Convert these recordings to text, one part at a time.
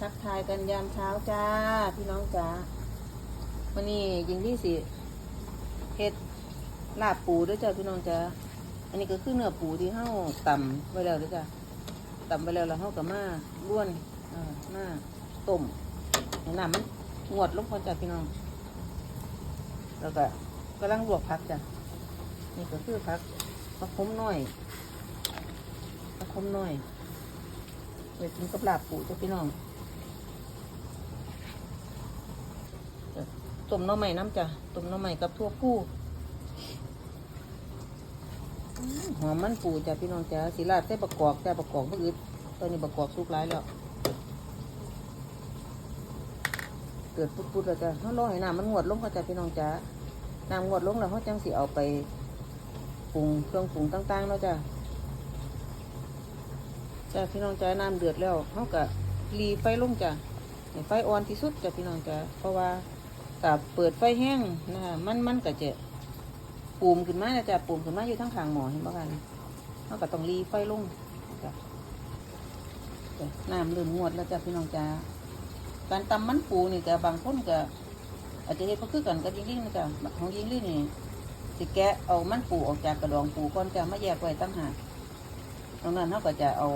ทักทายกันยามเช้าจ้า พี่น้องจ้าวันนี้ยิงที่สิเฮ็ดลาบปูด้วยจ้าพี่น้องจ้าอันนี้ก็คือเนื้อปูที่เฮาต่ำไว้แล้วด้วยจ้าต่ำไว้แล้วแล้วเฮาก็มาล้วนอ่ามาต้มให้น้ำมันงวดลงพอจ้าพี่น้อง แล้วก็กำลังลวกผักจ้ะนี่ก็คือผักผักคมน้อยผักคมน้อยไว้กินกับลาบปูจ้ะพี่น้องจ้ะ ต้มน้ำใหม่น้ำจ้ะต้มน้ำใหม่กับทั่วผู้หอมมันปูจ้ะพี่น้องจ้ะสีลาดใส่ประกอบจ้ะประกอบมืออึดตอนนี้ประกอบสุกหลายแล้ว เกิดปุดๆแล้วจ้ะเขารอให้น้ำมันงวดลงก็จ้ะพี่น้องจ้ะน้ำงวดลงแล้วเขาจังสิเอาไปปรุงเครื่องปรุงต่างๆแล้วจ้ะจ้ะพี่น้องจ้ะน้ำเดือดแล้วเขาก็รีไฟลงจ้ะไฟอ่อนที่สุดจ้ะพี่น้องจ้ะเพราะว่า ถ้าเปิดไฟแห้งนะคะมันมันก็จะปูมขึ้นมานะจ้ะปูมขึ้นมาอยู่ทั้งขางหมอเห็นไหมกันเขาก็ต้องรีไฟลงจ้ะจ้ะน้ำเริ่มงวดแล้วจ้ะพี่น้องจ้ะการตำมันปูนี่ก็บางคนก็อาจจะเห็นก็คือกันกับยิงลี่นะจ๊ะของยิงลี่นี่สิแกะเอามันปูออกจากกระดองปูก่อนจะไมาแยกไว้ตั้งหากตรงนั้นเขาก็จะเอา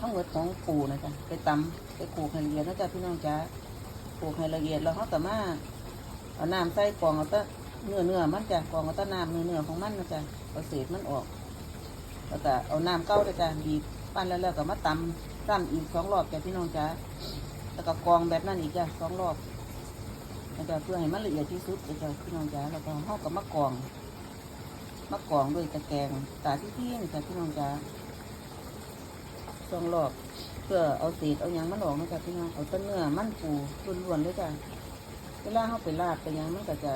ทั้งหมดของปูนะจ๊ะไปตำไปขูดให้ละเอียดนะจ๊ะพี่น้องจ๊ะขูดให้ละเอียดแล้วเขาก็มา เอาน้ำใส่กรองเอาตะเนื้อเนื้อมันจ้ะกองเอาตะน้ำเนื้อเนื้อของมันนะจ๊ะเอาเศษมันออกแล้วก็เอาน้ำเก้าจ๊ะบีบปั้นแล้วแล้วก็มาตำซ้ำอีกสองรอบจ้ะพี่น้องจ๊ะแล้วก็กองแบบนั้นอีกจ้ะสองรอบแล้วก็เพื่อให้มันละเอียดที่สุดแล้วก็พี่น้องจ๋าแล้วก็ห่อกับมะกองมะกองด้วยตะแกรงตาที่ที่นี่จ้ะพี่น้องจ๋าสองรอบเพื่อเอาเศษเอายังมันออกนะจ๊ะพี่น้องเอาต้นเนื้อมันปูล้วนๆด้วยจ้ะ เวลาเขาไปลาดไปยังมันก็จะ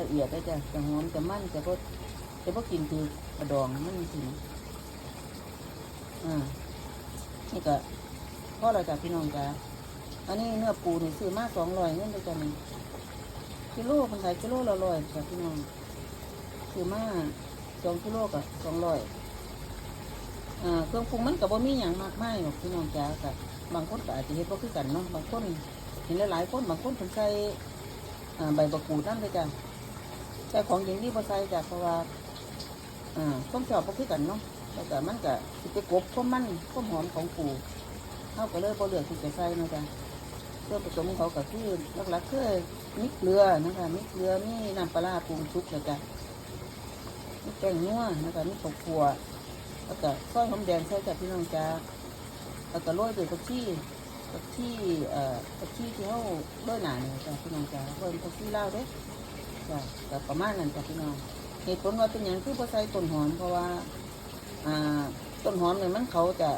ละเอียดได้จ้ะจะหอมจะมั่นจะก็จะพอกินคือกระดองมันสิอ่านี่ก็พ่อเราจ้ะพี่น้องจ๋าอันนี้เนื้อปูนี่ซื้อมาสองร้อยเงินด้วยกันกิโลคนขายกิโลละร้อยจ้ะพี่น้องซื้อมาสองกิโลกับสองร้อยอ่าเครื่องปรุงมันกับบ่มีอย่างมากมายหรอกพี่น้องจ้ากับบางคนก็อาจจะเห็นบ่คือกันเนาะบางคน เห็นหลายๆคนบางคนเพิ่นใส่ใบมะกรูดนั่นเลยจ้ะใส่ของอย่างนี้บ่ใส่จ้ะเพราะว่าอ่าต้มชอบบ่คือกันเนาะแล้วก็มันก็สิไปกบความมันความหอมของปูเขาก็เลยบ่เหลือกที่จะใส่นะจ๊ะเครื่อผสมของเขาก็คือหลักๆคือมิกเกลือนะคะมิกเกลือมีน้ำปลาปรุงซุปนะจ๊ะมีแกงนัวนะคะมีข้าวคั่วแล้วก็ซอยหอมแดงใส่จากพี่น้องจ้าแล้วก็โรยด้วยผักชี ผักชีเอ่อผักชีที่เขาโรยหนาเนี่ยจ้ะพี่น้องจ้าโรยผักชีลาเด้จ้ะก็ประมาณนั้นจ้ะพี่น้องเหตุผลว่าเป็นอย่างคือพอใส่ต้นหอมเพราะว่าอ่าต้นหอมเนี่ยมันเขาจะ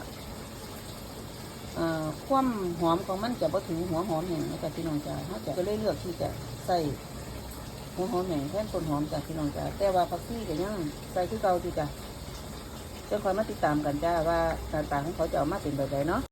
อ่าความหอมของมันจะบ่ถึงหัวหอมแห้งนะจ๊ะพี่น้องจ้าเขาจะก็เลยเลือกที่จะใส่หัวหอมแห้งแทนต้นหอมจ้ะพี่น้องจ้าแต่ว่าผักชีก็ยังใส่คือเก่าอยู่จ้ะจะคอยมาติดตามกันจ้าว่าหน้าตาของเขาจะออกมาเป็นแบบใดเนาะ